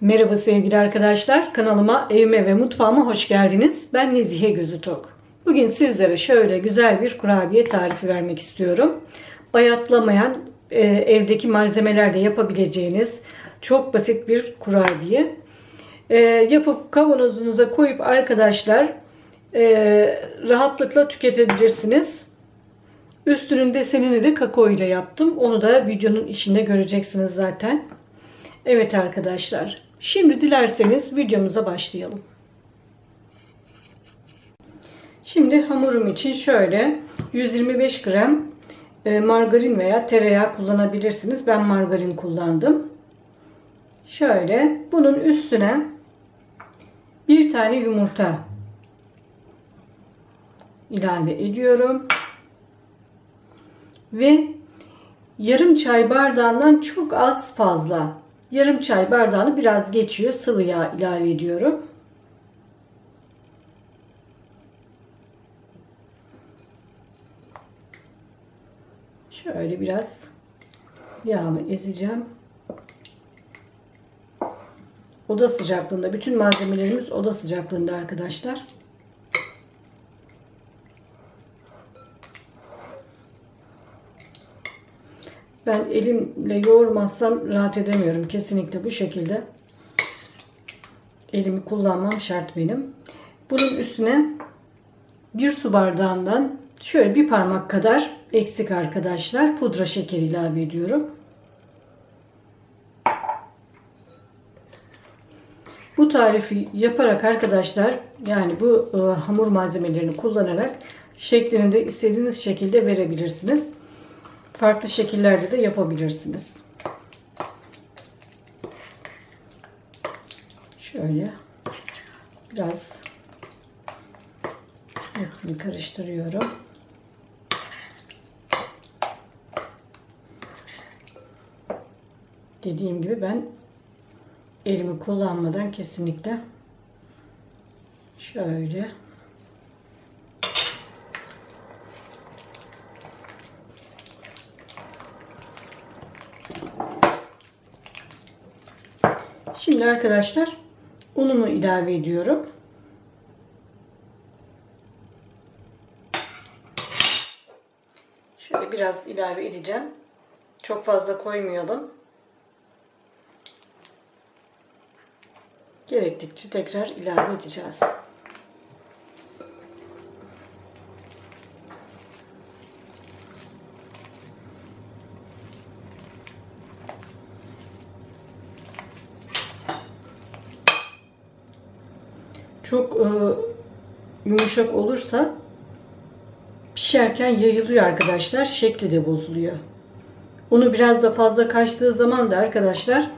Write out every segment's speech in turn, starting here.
Merhaba sevgili arkadaşlar. Kanalıma, evime ve mutfağıma hoş geldiniz. Ben Nezihe Gözü Tok. Bugün sizlere şöyle güzel bir kurabiye tarifi vermek istiyorum. Bayatlamayan, e, evdeki malzemelerle yapabileceğiniz çok basit bir kurabiye. E, yapıp kavanozunuza koyup arkadaşlar e, rahatlıkla tüketebilirsiniz. Üstünün desenini de kakao ile yaptım. Onu da videonun içinde göreceksiniz zaten. Evet arkadaşlar. Şimdi dilerseniz videomuza başlayalım. Şimdi hamurum için şöyle 125 gram e, margarin veya tereyağı kullanabilirsiniz. Ben margarin kullandım. Şöyle bunun üstüne bir tane yumurta ilave ediyorum. Ve yarım çay bardağından çok az fazla yarım çay bardağını biraz geçiyor sıvı yağ ilave ediyorum. Şöyle biraz yağımı ezeceğim. Oda sıcaklığında bütün malzemelerimiz oda sıcaklığında arkadaşlar. Ben elimle yoğurmazsam rahat edemiyorum. Kesinlikle bu şekilde. Elimi kullanmam şart benim. Bunun üstüne bir su bardağından şöyle bir parmak kadar eksik arkadaşlar pudra şekeri ilave ediyorum. Bu tarifi yaparak arkadaşlar yani bu e, hamur malzemelerini kullanarak şeklini de istediğiniz şekilde verebilirsiniz farklı şekillerde de yapabilirsiniz. Şöyle biraz hepsini karıştırıyorum. Dediğim gibi ben elimi kullanmadan kesinlikle şöyle Şimdi arkadaşlar unumu ilave ediyorum. Şöyle biraz ilave edeceğim. Çok fazla koymayalım. Gerektikçe tekrar ilave edeceğiz. Çok e, yumuşak olursa pişerken yayılıyor arkadaşlar. Şekli de bozuluyor. Unu biraz da fazla kaçtığı zaman da arkadaşlar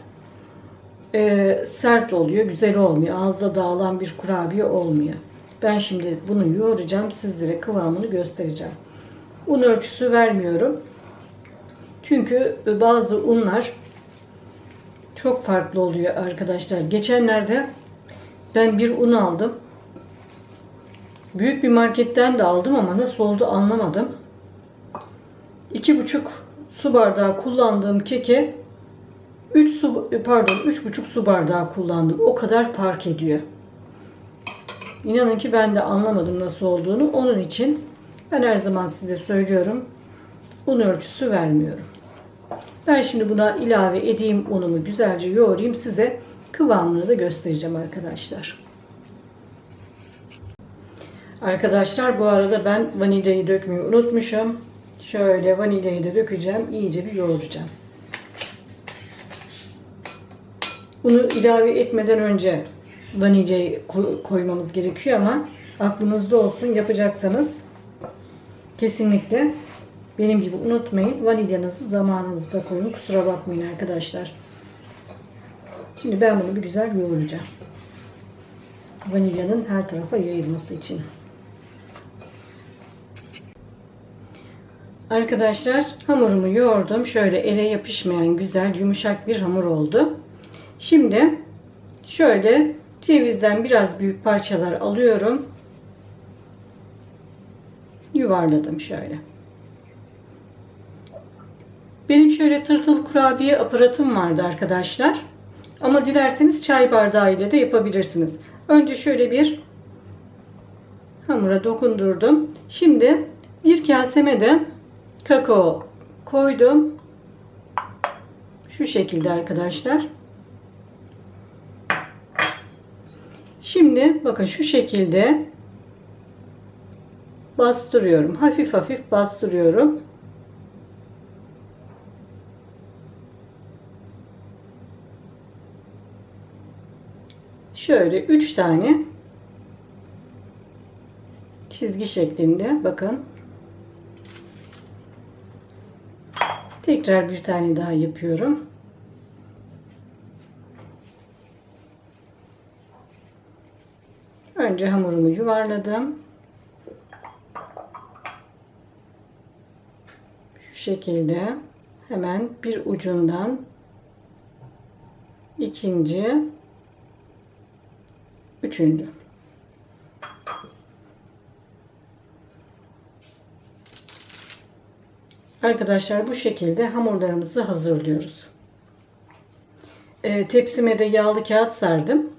e, sert oluyor. Güzel olmuyor. Ağızda dağılan bir kurabiye olmuyor. Ben şimdi bunu yoğuracağım. Sizlere kıvamını göstereceğim. Un ölçüsü vermiyorum. Çünkü bazı unlar çok farklı oluyor arkadaşlar. Geçenlerde ben bir un aldım. Büyük bir marketten de aldım ama nasıl oldu anlamadım. 2,5 su bardağı kullandığım keke 3 su pardon 3,5 su bardağı kullandım. O kadar fark ediyor. İnanın ki ben de anlamadım nasıl olduğunu. Onun için ben her zaman size söylüyorum. Un ölçüsü vermiyorum. Ben şimdi buna ilave edeyim unumu güzelce yoğurayım size kıvamını da göstereceğim arkadaşlar. Arkadaşlar bu arada ben vanilyayı dökmeyi unutmuşum. Şöyle vanilyayı da dökeceğim. İyice bir yoğuracağım. Bunu ilave etmeden önce vanilyayı koymamız gerekiyor ama aklınızda olsun yapacaksanız kesinlikle benim gibi unutmayın. Vanilyanızı zamanınızda koyun. Kusura bakmayın arkadaşlar. Şimdi ben bunu bir güzel yoğuracağım. Vanilyanın her tarafa yayılması için. Arkadaşlar hamurumu yoğurdum. Şöyle ele yapışmayan güzel yumuşak bir hamur oldu. Şimdi şöyle cevizden biraz büyük parçalar alıyorum. Yuvarladım şöyle. Benim şöyle tırtıl kurabiye aparatım vardı arkadaşlar. Ama dilerseniz çay bardağı ile de yapabilirsiniz. Önce şöyle bir hamura dokundurdum. Şimdi bir kaseme de kakao koydum. Şu şekilde arkadaşlar. Şimdi bakın şu şekilde bastırıyorum. Hafif hafif bastırıyorum. Şöyle 3 tane çizgi şeklinde bakın. Tekrar bir tane daha yapıyorum. Önce hamurumu yuvarladım. Şu şekilde hemen bir ucundan ikinci üçüncü Arkadaşlar bu şekilde hamurlarımızı hazırlıyoruz. E, tepsime de yağlı kağıt serdim.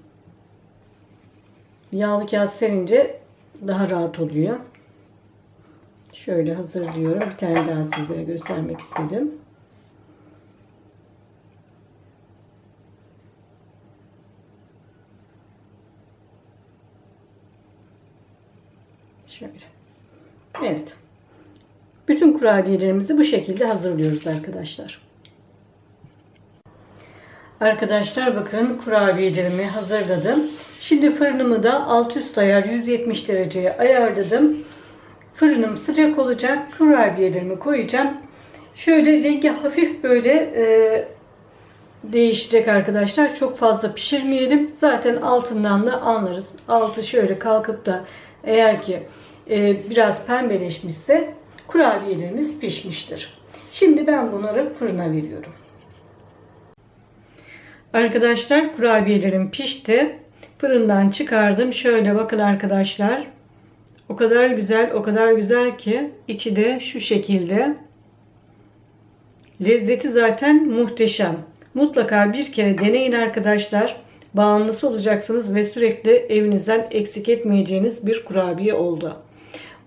Yağlı kağıt serince daha rahat oluyor. Şöyle hazırlıyorum. Bir tane daha sizlere göstermek istedim. Şöyle. Evet. Bütün kurabiyelerimizi bu şekilde hazırlıyoruz arkadaşlar. Arkadaşlar bakın kurabiyelerimi hazırladım. Şimdi fırınımı da alt üst ayar 170 dereceye ayarladım. Fırınım sıcak olacak. Kurabiyelerimi koyacağım. Şöyle rengi hafif böyle e, değişecek arkadaşlar. Çok fazla pişirmeyelim. Zaten altından da anlarız. Altı şöyle kalkıp da eğer ki biraz pembeleşmişse kurabiyelerimiz pişmiştir. Şimdi ben bunları fırına veriyorum. Arkadaşlar kurabiyelerim pişti. Fırından çıkardım. Şöyle bakın arkadaşlar. O kadar güzel, o kadar güzel ki içi de şu şekilde. Lezzeti zaten muhteşem. Mutlaka bir kere deneyin arkadaşlar. Bağımlısı olacaksınız ve sürekli evinizden eksik etmeyeceğiniz bir kurabiye oldu.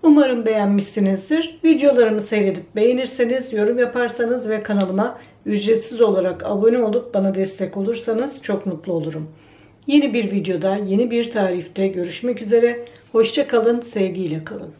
Umarım beğenmişsinizdir. Videolarımı seyredip beğenirseniz, yorum yaparsanız ve kanalıma ücretsiz olarak abone olup bana destek olursanız çok mutlu olurum. Yeni bir videoda, yeni bir tarifte görüşmek üzere. Hoşça kalın, sevgiyle kalın.